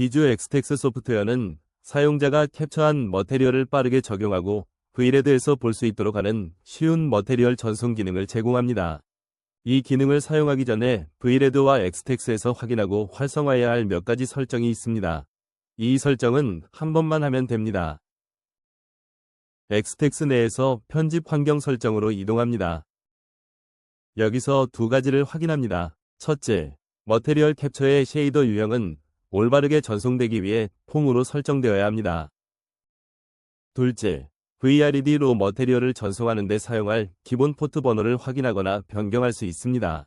비주 엑스텍스 소프트웨어는 사용자가 캡처한 머테리얼을 빠르게 적용하고 브이레드에서 볼 수 있도록 하는 쉬운 머테리얼 전송 기능을 제공합니다. 이 기능을 사용하기 전에 브이레드와 엑스텍스에서 확인하고 활성화해야 할 몇 가지 설정이 있습니다. 이 설정은 한 번만 하면 됩니다. 엑스텍스 내에서 편집 환경 설정으로 이동합니다. 여기서 두 가지를 확인합니다. 첫째, 머테리얼 캡처의 쉐이더 유형은 올바르게 전송되기 위해 폼으로 설정되어야 합니다. 둘째, VRED로 머테리얼을 전송하는 데 사용할 기본 포트 번호를 확인하거나 변경할 수 있습니다.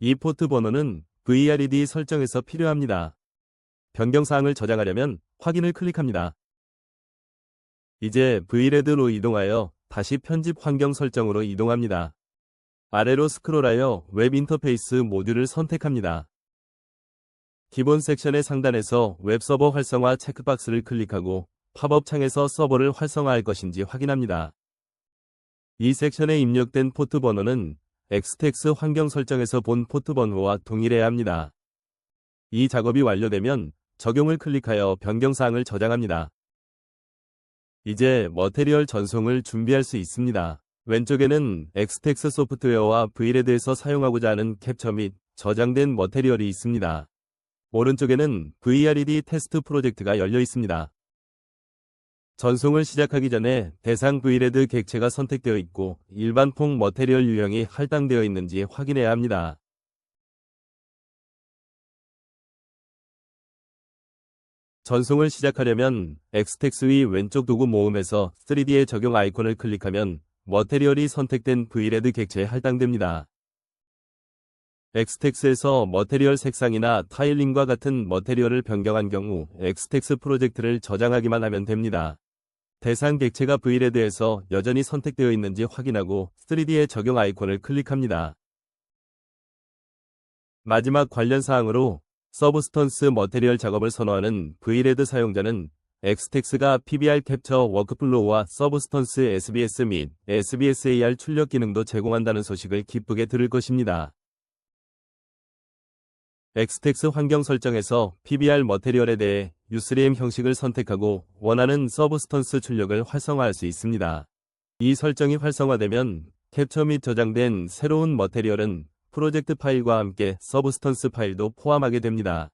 이 포트 번호는 VRED 설정에서 필요합니다. 변경사항을 저장하려면 확인을 클릭합니다. 이제 VRED로 이동하여 다시 편집 환경 설정으로 이동합니다. 아래로 스크롤하여 웹 인터페이스 모듈을 선택합니다. 기본 섹션의 상단에서 웹 서버 활성화 체크박스를 클릭하고 팝업 창에서 서버를 활성화할 것인지 확인합니다. 이 섹션에 입력된 포트 번호는 엑스텍스 환경 설정에서 본 포트 번호와 동일해야 합니다. 이 작업이 완료되면 적용을 클릭하여 변경사항을 저장합니다. 이제 머테리얼 전송을 준비할 수 있습니다. 왼쪽에는 엑스텍스 소프트웨어와 브이레드에서 사용하고자 하는 캡처 및 저장된 머테리얼이 있습니다. 오른쪽에는 VRED 테스트 프로젝트가 열려 있습니다. 전송을 시작하기 전에 대상 브이레드 객체가 선택되어 있고 일반 퐁 머테리얼 유형이 할당되어 있는지 확인해야 합니다. 전송을 시작하려면 엑스텍스 위 왼쪽 도구 모음에서 3D의 적용 아이콘을 클릭하면 머테리얼이 선택된 브이레드 객체에 할당됩니다. 엑스텍스에서 머테리얼 색상이나 타일링과 같은 머테리얼을 변경한 경우 엑스텍스 프로젝트를 저장하기만 하면 됩니다. 대상 객체가 브이레드에서 여전히 선택되어 있는지 확인하고 3D의 적용 아이콘을 클릭합니다. 마지막 관련 사항으로 서브스턴스 머테리얼 작업을 선호하는 브이레드 사용자는 엑스텍스가 PBR 캡처 워크플로우와 서브스턴스 SBS 및 SBSAR 출력 기능도 제공한다는 소식을 기쁘게 들을 것입니다. 엑스텍스 환경 설정에서 PBR 머테리얼에 대해 U3M 형식을 선택하고 원하는 서브스턴스 출력을 활성화할 수 있습니다. 이 설정이 활성화되면 캡처 및 저장된 새로운 머테리얼은 프로젝트 파일과 함께 서브스턴스 파일도 포함하게 됩니다.